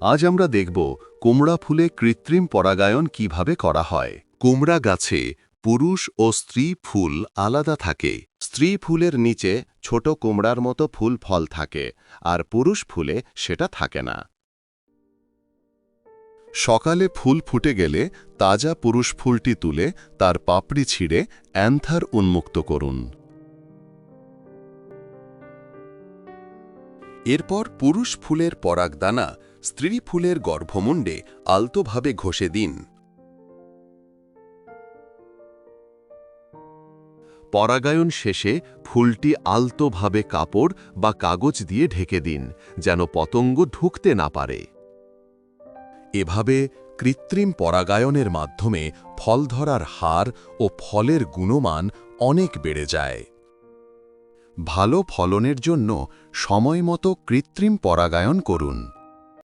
আজ আমরা দেখব কুমড়া ফুলে কৃত্রিম পরাগায়ন কীভাবে করা হয়। কুমড়া গাছে পুরুষ ও স্ত্রী ফুল আলাদা থাকে। স্ত্রী ফুলের নিচে ছোট কুমড়ার মতো ফুল ফল থাকে, আর পুরুষ ফুলে সেটা থাকে না। সকালে ফুল ফুটে গেলে তাজা পুরুষ ফুলটি তুলে তার পাপড়ি ছিঁড়ে অ্যান্থার উন্মুক্ত করুন। এরপর পুরুষ ফুলের পরাগদানা স্ত্রী ফুলের গর্ভমুণ্ডে আলতোভাবে ঘষে দিন। পরাগায়ন শেষে ফুলটি আলতোভাবে কাপড় বা কাগজ দিয়ে ঢেকে দিন, যেন পতঙ্গ ঢুকতে না পারে। এভাবে কৃত্রিম পরাগায়নের মাধ্যমে ফল ধরার হার ও ফলের গুণমান অনেক বেড়ে যায়। ভালো ফলনের জন্য সময়মতো কৃত্রিম পরাগায়ন করুন।